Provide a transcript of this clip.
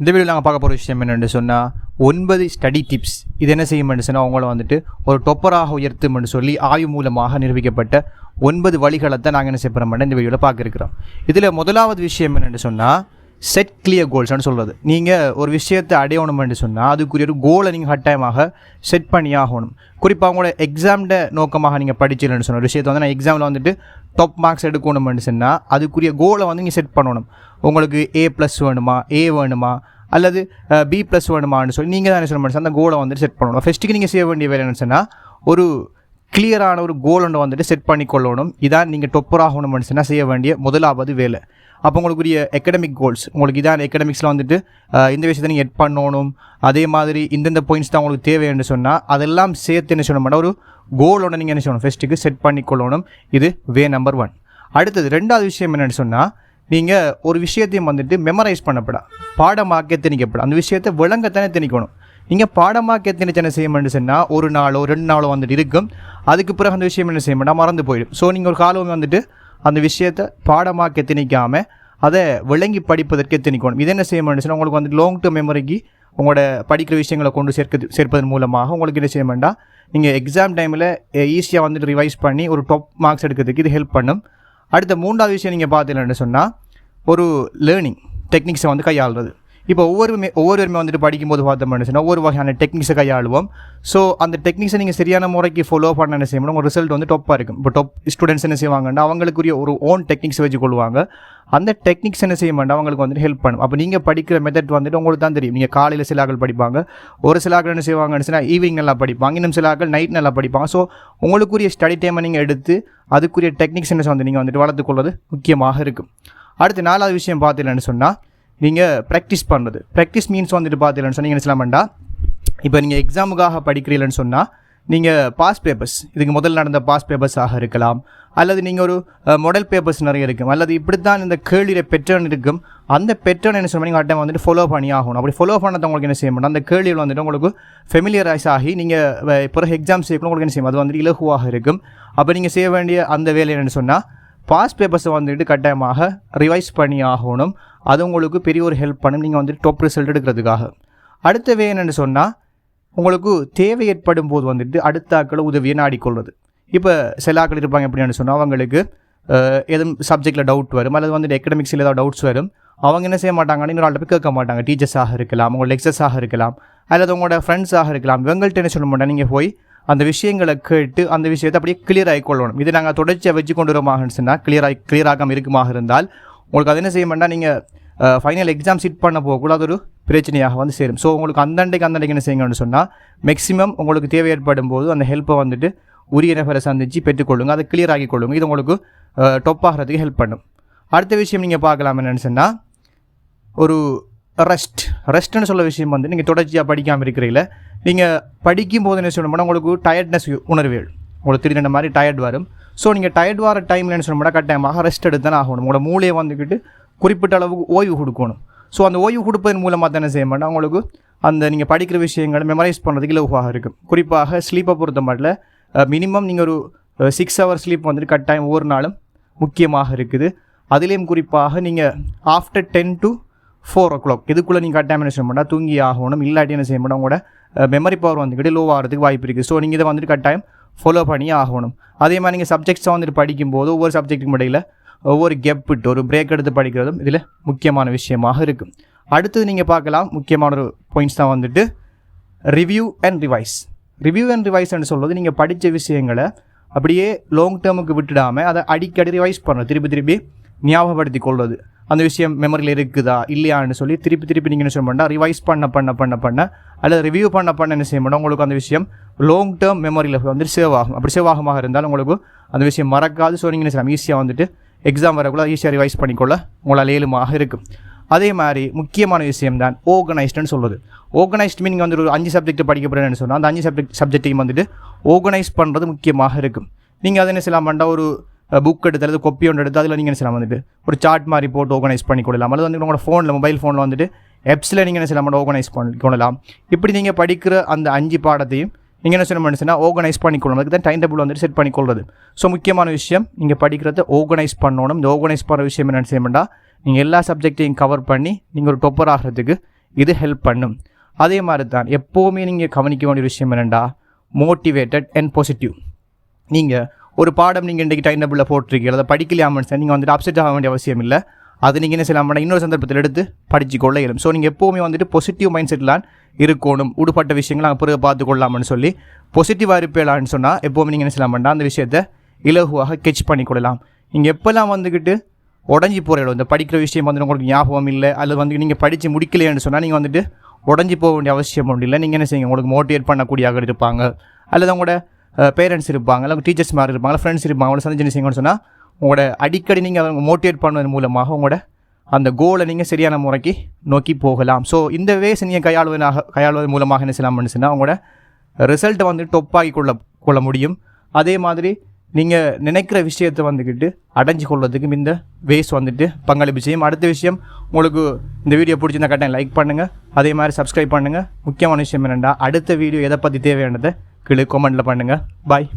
இந்த வீடியோ நாங்கள் பார்க்க போகிற விஷயம் என்னென்னு சொன்னால் ஒன்பது ஸ்டடி டிப்ஸ் இது என்ன செய்யும் சொன்னால் அவங்கள வந்துட்டு ஒரு டொப்பராக உயர்த்தும்னு சொல்லி ஆய்வு மூலமாக நிரூபிக்கப்பட்ட ஒன்பது வழிகளை தான் நாங்கள் என்ன செய்யப்படுறோம் இந்த வீடியோவில் பார்க்க இருக்கிறோம். இதில் முதலாவது விஷயம் என்னென்னு சொன்னால் செட் கிளியர் கோல்ஸ்னு சொல்கிறது நீங்கள் ஒரு விஷயத்தை அடையணும்னு சொன்னால் அதுக்குரிய ஒரு கோலை நீங்கள் கட்டாயமாக செட் பண்ணி ஆகணும். குறிப்பாக உங்களோட எக்ஸாம்ட நோக்கமாக நீங்கள் படிச்சிடலன்னு சொன்ன ஒரு விஷயத்தை வந்து நான் எக்ஸாமில் வந்துட்டு டாப் மார்க்ஸ் எடுக்கணும்னு சொன்னால் அதுக்குரிய கோலை வந்து நீங்கள் செட் பண்ணணும். உங்களுக்கு ஏ ப்ளஸ் வேணுமா? ஏ வேணுமா? அல்லது பி ப்ளஸ் வேணுமான்னு சொல்லி நீங்கள் தான் என்ன சொல்லணும்? அந்த கோலை வந்துட்டு செட் பண்ணணும். ஃபஸ்ட்டுக்கு நீங்கள் செய்ய வேண்டிய வேலை என்னன்னு சொன்னால் ஒரு கிளியரான ஒரு கோல் ஒன்று வந்துட்டு செட் பண்ணி கொள்ளணும் இதான் நீங்கள் டொப்பர் ஆகணும்னு சொன்னால் செய்ய வேண்டிய முதலாவது வேலை. அப்போ உங்களுக்குரிய எக்கடமிக் கோல்ஸ் உங்களுக்கு இதான் எக்கடமிக்ஸில் வந்துட்டு இந்த விஷயத்தை நீங்கள் எட் பண்ணணும். அதே மாதிரி இந்தந்த பாயிண்ட்ஸ் தான் உங்களுக்கு தேவைன்னு சொன்னால் அதெல்லாம் சேர்த்து என்ன சொல்லணும் ஒரு கோலோட நீங்கள் என்ன செய்யணும் ஃபஸ்ட்டுக்கு செட் பண்ணி கொள்ளணும் இது வே நம்பர் ஒன் அடுத்தது ரெண்டாவது விஷயம் என்னென்னு சொன்னால் நீங்கள் ஒரு விஷயத்தையும் வந்துட்டு மெமரைஸ் பண்ணப்படா. பாடமாக்க திணிக்கப்படும் அந்த விஷயத்தை விளங்கத்தானே திணிக்கணும். நீங்கள் பாடமாக திணிச்சு என்ன செய்ய வேண்டும் சொன்னால் ஒரு நாளோ ரெண்டு நாளோ வந்துட்டு இருக்கும். அதுக்கு பிறகு அந்த விஷயம் என்ன செய்ய வேண்டாம் மறந்து போயிடும். ஸோ நீங்கள் ஒரு காலம் வந்துட்டு அந்த விஷயத்தை பாடமாக திணிக்காமல் அதை விளங்கி படிப்பதற்கு திணிக்கணும் இது என்ன செய்ய வேண்டும் உங்களுக்கு வந்து லாங் டேர்ம் மெமரிக்கு உங்களோட படிக்கிற விஷயங்களை கொண்டு சேர்க்க சேர்ப்பதன் மூலமாக உங்களுக்கு என்ன செய்ய வேண்டாம் நீங்கள் எக்ஸாம் டைமில் ஈஸியாக வந்துட்டு ரிவைஸ் பண்ணி ஒரு டாப் மார்க்ஸ் எடுக்கிறதுக்கு இது ஹெல்ப் பண்ணும். அடுத்த மூன்றாவது விஷயம் நீங்கள் பார்த்தீங்கன்னு சொன்னால் ஒரு லேர்னிங் டெக்னிக்ஸை வந்து கையாளுறது. இப்போ ஒவ்வொருமே ஒவ்வொருவருமே வந்துட்டு படிக்கும்போது பார்த்தோம் சொன்னால் ஒவ்வொரு வகையான டெக்னிக்ஸை கையாளுவோம். ஸோ அந்த டெக்னிக்ஸை நீங்கள் சரியான முறைக்கு ஃபாலோ பண்ண என்ன செய்யணும் உங்கள் ரிசல்ட் வந்து டொப்பாக இருக்கும். இப்போ டாப் ஸ்டூடெண்ட்ஸ் என்ன செய்வாங்கன்னா அவங்களுக்குரிய ஒரு ஓன் டெக்னிக்ஸ் வச்சு கொள்வாங்க. அந்த டெக்னிக்ஸ் என்ன செய்ய மாட்டோம் அவங்களுக்கு வந்துட்டு ஹெல்ப் பண்ணும். அப்போ நீங்கள் படிக்கிற மெத்தட் வந்துட்டு உங்களுக்கு தான் தெரியும். நீங்கள் காலையில் சில ஆட்கள் படிப்பாங்க. ஒரு சில என்ன செய்வாங்கன்னு சொன்னால் ஈவினிங் நல்லா படிப்பாங்க. இன்னும் சில நைட் நல்லா படிப்பாங்க. ஸோ உங்களுக்குரிய ஸ்டடி டைமை நீங்கள் எடுத்து அதுக்குரிய டெக்னிக்ஸ் என்ன வந்து நீங்கள் வந்துட்டு வளர்த்துக்கொள்வது முக்கியமாக இருக்கும். அடுத்து நாலாவது விஷயம் பார்த்தீங்கன்னு சொன்னால் நீங்கள் ப்ராக்டிஸ் பண்ணுறது ப்ராக்டிஸ் மீன்ஸ் வந்துட்டு பார்த்தீங்கன்னு சொன்னீங்க என்ன சொல்லலாம்டா இப்போ நீங்கள் எக்ஸாமுக்காக படிக்கிறீங்கன்னு சொன்னால் நீங்கள் பாஸ் பேப்பர்ஸ் இதுக்கு முதல்ல நடந்த பாஸ் பேப்பர்ஸாக இருக்கலாம். அல்லது நீங்கள் ஒரு மாடல் பேப்பர்ஸ் நிறைய இருக்கும். அல்லது இப்படி தான் இந்த கேள்வியில் பெட்டர்ன் இருக்கும். அந்த பெட்டர்ன் என்ன சொன்னால் நீங்கள் அட்டம் வந்துட்டு ஃபாலோ பண்ணி ஆகணும். அப்படி ஃபாலோ பண்ணதை உங்களுக்கு என்ன செய்ய மாட்டோம் அந்த கேள்வியில் வந்துட்டு உங்களுக்கு ஃபெமிலியரைஸ் ஆகி நீங்கள் பிறகு எக்ஸாம் செய்யணும் உங்களுக்கு என்ன செய்யும்? அது வந்துட்டு இலகுவாக இருக்கும். அப்போ நீங்கள் செய்ய வேண்டிய அந்த வேலை என்னென்னு சொன்னால் பாஸ் பேப்பர்ஸை வந்துட்டு கட்டாயமாக ரிவைஸ் பண்ணி ஆகணும். அது உங்களுக்கு பெரிய ஒரு ஹெல்ப் பண்ணும். நீங்கள் வந்துட்டு டாப் ரிசல்ட் எடுக்கிறதுக்காக. அடுத்தவே என்னென்னு சொன்னால் உங்களுக்கு தேவை ஏற்படும் போது வந்துட்டு அடுத்த ஆக்களை உதவியை நாடிக்கொள்வது. இப்போ சில ஆக்கள் இருப்பாங்க எப்படின்னு சொன்னால் அவங்களுக்கு எதுவும் சப்ஜெக்டில் டவுட் வரும். அல்லது வந்துட்டு எக்கடமிக்ஸில் ஏதாவது டவுட்ஸ் வரும். அவங்க என்ன செய்ய மாட்டாங்கன்னு இன்னொரு ஆள்கிட்ட போய் கேட்க மாட்டாங்க. டீச்சர்ஸாக இருக்கலாம் உங்களோட லெக்சர்ஸாக இருக்கலாம். அல்லது உங்களோட ஃப்ரெண்ட்ஸாக இருக்கலாம். இவங்கள்ட்ட என்ன சொல்ல மாட்டாங்க நீங்கள் போய் அந்த விஷயங்களை கேட்டு அந்த விஷயத்தை அப்படியே கிளியர் ஆகிக்கொள்ளணும் இது நாங்கள் தொடர்ச்சியாக வச்சு கொண்டு வருமாகன்னு சொன்னால் கிளியர் ஆகி கிளியர் ஆகாமல் இருக்குமாக இருந்தால் உங்களுக்கு அது என்ன செய்ய வேண்டாம் நீங்கள் ஃபைனல் எக்ஸாம் சிட் பண்ண போகக்கூட அது ஒரு பிரச்சனையாக வந்து சேரும். ஸோ உங்களுக்கு அந்தண்டைக்கு அந்தண்டைக்கு என்ன செய்யுங்கன்னு சொன்னால் மேக்ஸிமம் உங்களுக்கு தேவை ஏற்படும் போது அந்த ஹெல்ப்பை வந்துட்டு உரிய நபரை சந்தித்து பெற்றுக்கொள்ளுங்க அதை கிளியர் ஆகி கொள்ளுங்க. இது உங்களுக்கு டொப் ஆகிறதுக்கு ஹெல்ப் பண்ணும். அடுத்த விஷயம் நீங்கள் பார்க்கலாம் என்னென்னு சொன்னால் ஒரு ரெஸ்ட் ரெஸ்ட்னு சொல்ல விஷயம் வந்து நீங்கள் தொடர்ச்சியாக படிக்காமல் இருக்கிறீங்கள நீங்கள் படிக்கும் போது என்ன சொல்லணும்னா உங்களுக்கு டயர்ட்னஸ் உணர்வுகள் உங்களுக்கு திடீர்னு மாதிரி டயர்ட் வரும். ஸோ நீங்கள் டயர்ட் வர டைமில் என்ன சொல்லணும்னா கட்டாயமாக ரெஸ்ட் எடுத்து தானே ஆகணும். உங்களோட மூளையை வந்துக்கிட்டு குறிப்பிட்ட அளவுக்கு ஓய்வு கொடுக்கணும். ஸோ அந்த ஓய்வு கொடுப்பதன் மூலமாக தானே செய்ய மாட்டோம் உங்களுக்கு அந்த நீங்கள் படிக்கிற விஷயங்களை மெமரைஸ் பண்ணுறதுக்கு இலவாக இருக்கும். குறிப்பாக ஸ்லீப்பை பொறுத்த மட்டும் மினிமம் நீங்கள் ஒரு சிக்ஸ் ஹவர் ஸ்லீப் வந்துட்டு கட்டாயம் ஒவ்வொரு நாளும் முக்கியமாக இருக்குது. அதுலேயும் குறிப்பாக நீங்கள் after ten to four o'clock இதுக்குள்ளே நீங்கள் கட்டாமினேஷன் பண்ணால் தூங்கி ஆகணும். இல்லாட்டி என்ன செய்ய மாட்டோம் உங்களோட மெமரி பவர் வந்துக்கிட்டு லோ ஆகிறதுக்கு வாய்ப்பு இருக்குது. ஸோ நீங்கள் இதை வந்துட்டு கட்டாயம் ஃபாலோ பண்ணி ஆகணும். அதே மாதிரி நீங்கள் சப்ஜெக்ட்ஸாக வந்துட்டு படிக்கும்போது ஒவ்வொரு சப்ஜெக்ட்டுக்கு இடையில் ஒவ்வொரு கெப் விட்டு ஒரு பிரேக் எடுத்து படிக்கிறதும் இதில் முக்கியமான விஷயமாக இருக்கும். அடுத்தது நீங்கள் பார்க்கலாம். முக்கியமான ஒரு பாயிண்ட்ஸ் தான் வந்துட்டு review and revise review and ரிவைஸ்ன்னு சொல்வது நீங்கள் படித்த விஷயங்களை அப்படியே லாங் டேர்முக்கு விட்டுடாமல் அதை அடிக்கடி ரிவைஸ் பண்ணணும். திருப்பி திருப்பி ஞாபகப்படுத்தி கொள்வது அந்த விஷயம் மெமரியில் இருக்குதா? இல்லையான்னு சொல்லி திருப்பி திருப்பி நீங்கள் என்ன செய்ய பண்ணால் ரிவைஸ் பண்ண பண்ண பண்ண பண்ண. அல்லது ரிவ்யூ பண்ண பண்ண என்ன செய்ய மாட்டோம் உங்களுக்கு அந்த விஷயம் லாங் டேர்ம் மெமரியில் வந்து சேவ் ஆகும். அப்படி சேவ் ஆகமாக இருந்தாலும் உங்களுக்கு அந்த விஷயம் மறக்காது. ஸோ நீங்கள் என்ன செய்யலாம்? ஈஸியாக வந்துட்டு எக்ஸாம் வரக்குள்ள ஈஸியாக ரிவைஸ் பண்ணிக்கொள்ள உங்களால் ஏழுமாக இருக்கும். அதே மாதிரி முக்கியமான விஷயம் தான் ஓர்கனைஸ்டுன்னு சொல்லுது ஆர்கனைஸ்ட் மீனிங் வந்து ஒரு அஞ்சு சப்ஜெக்ட் படிக்க போகிறேன்னு சொன்னால் அந்த அஞ்சு சப்ஜெக்ட் சப்ஜெக்டையும் வந்துட்டு ஓர்கனைஸ் பண்ணுறது முக்கியமாக இருக்கும். நீங்கள் அதை என்ன செய்யலாம் பண்ணால் ஒரு புக் எடுத்து அல்லது கொப்பி ஒன்று எடுத்து அதில் நீங்கள் என்ன செய்யலாம் வந்துட்டு ஒரு சார்ட் மாதிரி போட்டு ஆர்கனைஸ் பண்ணி கொள்ளலாம். அல்லது வந்து உங்களோட ஃபோனில் மொபைல் ஃபோனில் வந்துட்டு எப்ஸில் நீங்கள் என்ன செய்யலாம் ஆர்கனைஸ் பண்ணி கொள்ளலாம். இப்படி நீங்கள் படிக்கிற அந்த அஞ்சு பாடத்தையும் நீங்கள் என்ன செய்ய பண்ணுச்சுன்னா ஆர்கனைஸ் பண்ணிக்கொள்ளணும் அதுக்கு தான் டைம் டேபிள் வந்துட்டு செட் பண்ணிக்கொள்வது ஸோ முக்கியமான விஷயம் நீங்கள் படிக்கிறத ஆர்கனைஸ் பண்ணணும். இந்த ஆர்கனைஸ் பண்ணுற விஷயம் என்ன செய்யணும்டா நீங்கள் எல்லா சப்ஜெக்டையும் கவர் பண்ணி நீங்கள் ஒரு டொப்பர் ஆகிறதுக்கு இது ஹெல்ப் பண்ணும். அதே மாதிரி தான் எப்போவுமே நீங்கள் கவனிக்க வேண்டிய விஷயம் என்னென்னா மோட்டிவேட்டட் அண்ட் பாசிட்டிவ் நீங்கள் ஒரு பாடம் நீங்கள் இன்றைக்கி டைம் டேபிளில் போட்டிருக்கீங்க. அதை படிக்கலையாமன்னு சார்? நீங்கள் வந்துட்டு அப்செட் ஆக வேண்டிய அவசியம் இல்லை. அது நீங்கள் என்ன செய்யலாம் இன்னொரு சந்தர்ப்பத்தில் எடுத்து படித்து கொள்ள இயலும். ஸோ நீங்கள் எப்போவுமே வந்துட்டு பாசிட்டிவ் மைண்ட் செட்லாம் இருக்கணும். உடுப்பட்ட விஷயங்களை நாங்கள் பிறகு பார்த்து கொள்ளலாம்னு சொல்லி பாசிட்டிவாக இருப்பேலான்னு சொன்னால் எப்போவுமே நீங்கள் என்ன செய்யலாம்னா அந்த விஷயத்தை இலகுவாக கெச் பண்ணி கொள்ளலாம். நீங்கள் எப்போல்லாம் வந்துக்கிட்டு உடஞ்சி போகிற இந்த படிக்கிற விஷயம் வந்து உங்களுக்கு ஞாபகம் இல்லை அல்லது வந்து நீங்கள் படித்து முடிக்கலையேன்னு சொன்னால் நீங்கள் வந்துட்டு உடஞ்சி போக வேண்டிய அவசியம் ஒன்றும் இல்லை. நீங்கள் என்ன செய்யுங்க உங்களுக்கு மோட்டிவேட் பண்ணக்கூடிய இருப்பாங்க. அல்லது உங்களோட பேரண்ட்ஸ் இருப்பாங்க இல்லை டீச்சர்ஸ் மாதிரி இருப்பாங்க ஃப்ரெண்ட்ஸ் இருப்பாங்க அவங்கள சந்திச்சு சொன்னால் உங்களோட அடிக்கடி நீங்கள் அவங்க மோட்டிவேட் பண்ணுவதன் மூலமாக உங்களோட அந்த கோலை நீங்கள் சரியான முறைக்கு நோக்கி போகலாம். ஸோ இந்த வேஸ் நீங்கள் கையாளுவதாக கையாளுவதன் மூலமாக என்ன செய்யலாம்னு சொன்னால் உங்களோட ரிசல்ட்டை வந்து டொப்பாகி கொள்ள கொள்ள முடியும். அதே மாதிரி நீங்கள் நினைக்கிற விஷயத்தை வந்துக்கிட்டு அடைஞ்சு கொள்வதுக்கும் இந்த வேஸ் வந்துட்டு பங்களிப்பு செய்யும். அடுத்த விஷயம் உங்களுக்கு இந்த வீடியோ பிடிச்சிருந்தா கட்டாயம் லைக் பண்ணுங்கள் அதே மாதிரி சப்ஸ்கிரைப் பண்ணுங்கள் முக்கியமான விஷயம் என்னென்னா அடுத்த வீடியோ எதை பற்றி தேவையானதை கீழே கமெண்ட்டில் பண்ணுங்கள் பாய்